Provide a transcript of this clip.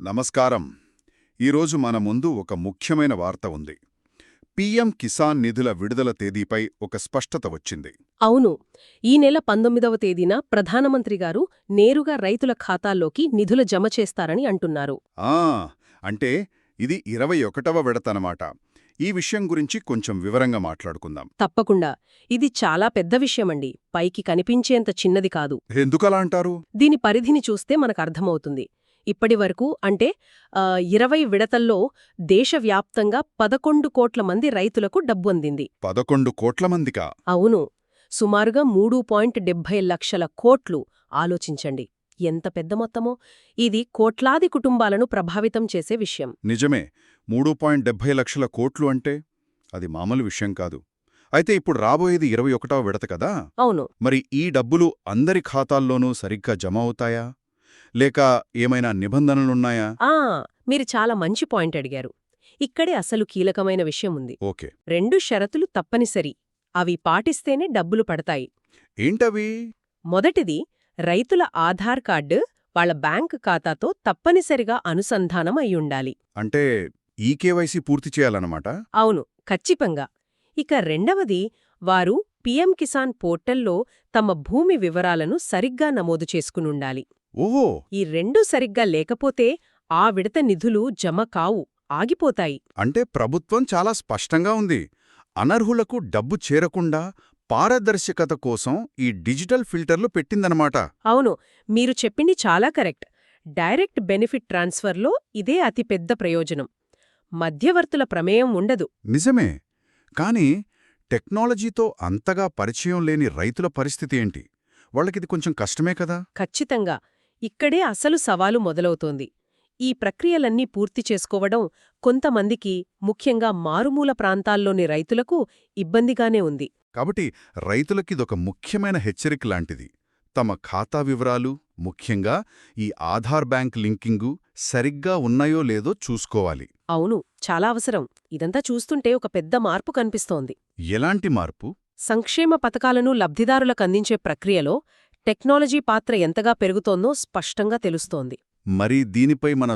నమస్కారం. ఈరోజు మన ముందు ఒక ముఖ్యమైన వార్త ఉంది. పీఎం కిసాన్ నిధుల విడుదల తేదీపై ఒక స్పష్టత వచ్చింది. అవును. ఈ నెల పంతొమ్మిదవ తేదీన ప్రధానమంత్రి గారు నేరుగా రైతుల ఖాతాల్లోకి నిధుల జమ చేస్తారని అంటున్నారు. ఆ! అంటే ఇది ఇరవై ఒకటవ విడతనమాట. ఈ విషయం గురించి కొంచెం వివరంగా మాట్లాడుకుందాం. తప్పకుండా. ఇది చాలా పెద్ద విషయమండి. పైకి కనిపించేంత చిన్నది కాదు. ఎందుకలా అంటారు? దీని పరిధిని చూస్తే మనకు అర్థమవుతుంది. ఇప్పటి వరకు అంటే ఇరవై విడతల్లో దేశవ్యాప్తంగా పదకొండు కోట్ల మంది రైతులకు డబ్బు అందింది. పదకొండు కోట్ల మందికా? అవును. సుమారుగా మూడు పాయింట్ డెబ్బై లక్షల కోట్లు ఆలోచించండి. ఎంత పెద్ద మొత్తమో. ఇది కోట్లాది కుటుంబాలను ప్రభావితం చేసే విషయం. నిజమే. మూడు పాయింట్ డెబ్బై లక్షల కోట్లు అంటే అది మామూలు విషయం కాదు. అయితే ఇప్పుడు రాబోయేది ఇరవై ఒకటవ విడత కదా? అవును. మరి ఈ డబ్బులు అందరి ఖాతాల్లోనూ సరిగ్గా జమ అవుతాయా? లేక ఏమైనా నిబంధనలున్నాయా? ఆ! మీరు చాలా మంచి పాయింట్ అడిగారు. ఇక్కడే అసలు కీలకమైన విషయం ఉంది. ఓకే. రెండు షరతులు తప్పనిసరి. అవి పాటిస్తేనే డబ్బులు పడతాయి. ఏంటవి? మొదటిది రైతుల ఆధార్ కార్డు వాళ్ళ బ్యాంక్ ఖాతాతో తప్పనిసరిగా అనుసంధానం అయ్యుండాలి అంటే ఈ కేవైసీ పూర్తి చేయాలన్నమాట? అవును ఖచ్చితంగా. ఇక రెండవది వారు పీఎం కిసాన్ పోర్టల్లో తమ భూమి వివరాలను సరిగ్గా నమోదు చేసుకునుండాలి. ఓహో! ఈ రెండూ సరిగ్గా లేకపోతే ఆ విడత నిధులు జమ కావు ఆగిపోతాయి. అంటే ప్రభుత్వం చాలా స్పష్టంగా ఉంది. అనర్హులకు డబ్బు చేరకుండా పారదర్శకత కోసం ఈ డిజిటల్ ఫిల్టర్లు పెట్టిందనమాట. అవును మీరు చెప్పింది చాలా కరెక్ట్. డైరెక్ట్ బెనిఫిట్ ట్రాన్స్ఫర్లో ఇదే అతిపెద్ద ప్రయోజనం. మధ్యవర్తుల ప్రమేయం ఉండదు. నిజమే. కానీ టెక్నాలజీతో అంతగా పరిచయం లేని రైతుల పరిస్థితి ఏంటి? వాళ్ళకిది కొంచెం కష్టమే కదా? ఖచ్చితంగా. ఇక్కడే అసలు సవాలు మొదలవుతోంది. ఈ ప్రక్రియలన్నీ పూర్తి చేసుకోవడం కొంతమందికి ముఖ్యంగా మారుమూల ప్రాంతాల్లోని రైతులకు ఇబ్బందిగానే ఉంది. కాబట్టి రైతులకిదొక ముఖ్యమైన హెచ్చరిక లాంటిది. తమ ఖాతా వివరాలు ముఖ్యంగా ఈ ఆధార్ బ్యాంక్ లింకింగు సరిగ్గా ఉన్నాయో లేదో చూసుకోవాలి. అవును చాలా అవసరం. ఇదంతా చూస్తుంటే ఒక పెద్ద మార్పు కనిపిస్తోంది. ఎలాంటి మార్పు? సంక్షేమ పథకాలను లబ్ధిదారులకు అందించే ప్రక్రియలో టెక్నాలజీ పాత్ర ఎంతగా పెరుగుతోందో స్పష్టంగా తెలుస్తోంది. మరి దీనిపై మన